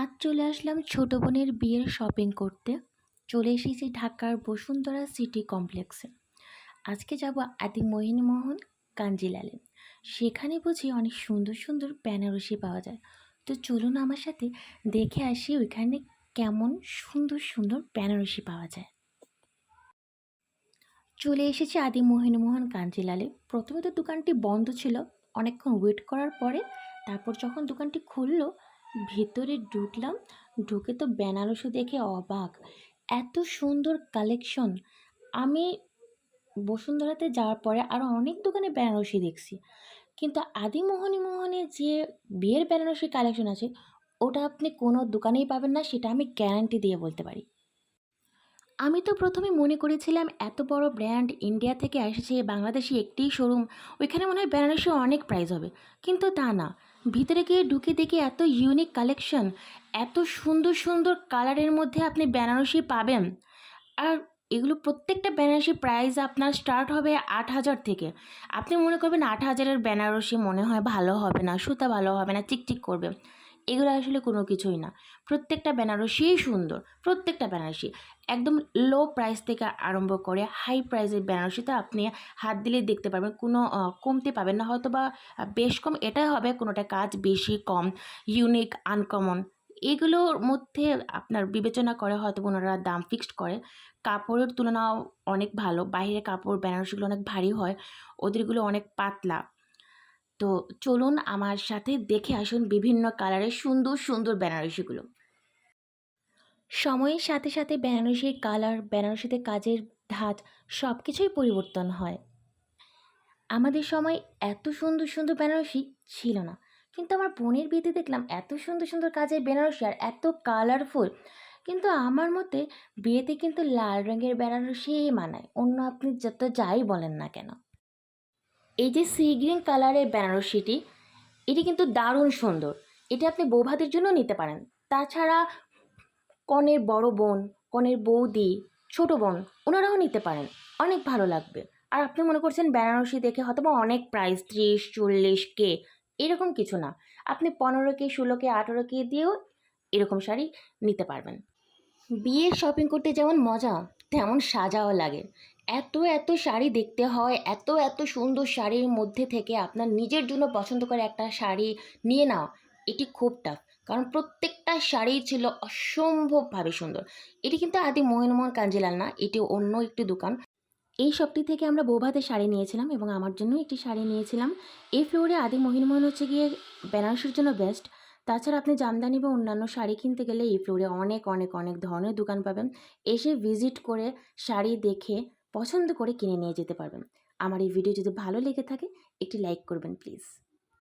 আজ চলে আসলাম ছোট বোনের বিয়ের শপিং করতে। চলে এসেছি ঢাকার বসুন্ধরা সিটি কমপ্লেক্সে আজকে যাব আদি মোহিনীমোহন কাঞ্জিলালে সেখানে বুঝি অনেক সুন্দর সুন্দর বেনারসি পাওয়া যায়। তো চলুন আমার সাথে দেখে আসি ওইখানে কেমন সুন্দর সুন্দর বেনারসি পাওয়া যায়। চলে এসেছি আদি মোহিনীমোহন কাঞ্জিলালে প্রথমে তো দোকানটি বন্ধ ছিল। অনেকক্ষণ ওয়েট করার পরে তারপর যখন দোকানটি খুললো ভেতরে ঢুকলাম, ঢুকে তো বেনারসি দেখে অবাক। এত সুন্দর কালেকশন আমি বসুন্ধরাতে যাওয়ার পরে আরও অনেক দোকানে বেনারসি দেখছি। কিন্তু আদি মোহনী মোহনে যে বিয়ের বেনারসি কালেকশন আছে, ওটা আপনি কোনো দোকানেই পাবেন না, সেটা আমি গ্যারান্টি দিয়ে বলতে পারি। আমি তো প্রথমে মনে করেছিলাম, এত বড় ব্র্যান্ড ইন্ডিয়া থেকে এসেছে, বাংলাদেশি একটি শোরুম ওইখানে মনে হয় বেনারসি অনেক প্রাইস হবে। কিন্তু তা না। ভিতরে গিয়ে ঢুকে দেখি এত ইউনিক কালেকশন এত সুন্দর সুন্দর কালারের মধ্যে আপনি বেনারসি পাবেন। আর এগুলো প্রত্যেকটা বেনারসি প্রাইস আপনার স্টার্ট হবে আট হাজার থেকে। আপনি মনে করবেন আট হাজারের বেনারসি মনে হয় ভালো হবে না, সুতা ভালো হবে না, চিকচিক করবে। এগুলো আসলে কোনো কিছুই না। প্রত্যেকটা বেনারসিই সুন্দর, প্রত্যেকটা বেনারসি। একদম লো প্রাইস থেকে আরম্ভ করে হাই প্রাইসের বেনারসিতে আপনি হাত দিলে দেখতে পারবেন। কোনো কমতে পাবেন না। হয়তো বা বেশ কম, এটাই হবে কোনোটা কাজ বেশি কম ইউনিক আনকমন এগুলোর মধ্যে আপনার বিবেচনা করে হয়তো ওনারা দাম ফিক্সড করে। কাপড়ের তুলনাও অনেক ভালো। বাইরের কাপড়, বেনারসিগুলো অনেক ভারী হয়। ওদেরগুলো অনেক পাতলা। তো চলুন আমার সাথে দেখে আসুন বিভিন্ন কালারের সুন্দর সুন্দর বেনারসিগুলো। সময়ের সাথে সাথে বেনারসির কালার, বেনারসিতে কাজের ধাঁচ সব কিছুই পরিবর্তন হয়। আমাদের সময় এত সুন্দর সুন্দর বেনারসি ছিল না। কিন্তু আমার বোনের বিয়েতে দেখলাম এত সুন্দর সুন্দর কাজের বেনারসি আর এত কালারফুল কিন্তু আমার মতে বিয়েতে কিন্তু লাল রঙের বেনারসিই মানায়। অন্য আপনি যত যাই বলেন না কেন। এই যে সি গ্রিন কালারের বেনারসিটি এটি কিন্তু দারুণ সুন্দর। এটা আপনি বৌভাতের জন্য নিতে পারেন। তাছাড়া কনের বড় বোন, কনের বৌদি, ছোট বোন, ওনারাও নিতে পারেন। অনেক ভালো লাগবে। আর আপনি মনে করছেন বেনারসি দেখে হয়তো অনেক প্রাইস ত্রিশ, চল্লিশ কে, এরকম কিছু না। আপনি পনেরো কে, ষোলো কে, আঠেরো কে দিয়েও এরকম শাড়ি নিতে পারবেন। বিয়ের শপিং করতে যেমন মজা, তেমন সাজাও লাগে। এত এত শাড়ি দেখতে হয়, এত এত সুন্দর শাড়ির মধ্যে থেকে আপনার নিজের জন্য পছন্দ করে একটা শাড়ি নিয়ে নাও এটি খুব টাফ কারণ প্রত্যেকটা শাড়ি ছিল অসম্ভবভাবে সুন্দর। এটি কিন্তু আদি মোহনমোহন কাঞ্জিলাল না, এটি অন্য একটি দোকান। এই শপটি থেকে আমরা বৌভাতে শাড়ি নিয়েছিলাম এবং আমার জন্য একটি শাড়ি নিয়েছিলাম। এই ফ্লোরে আদি মোহিনীমোহন হচ্ছে গিয়ে বেনারসির জন্য বেস্ট তাছাড়া আপনি জামদানি বা অন্যান্য শাড়ি কিনতে গেলে এই ফ্লোরে অনেক অনেক অনেক ধরনের দোকান পাবেন। এসে ভিজিট করে শাড়ি দেখে পছন্দ করে কিনে নিয়ে যেতে পারবেন। আমার এই ভিডিও যদি ভালো লেগে থাকে, একটি লাইক করবেন প্লিজ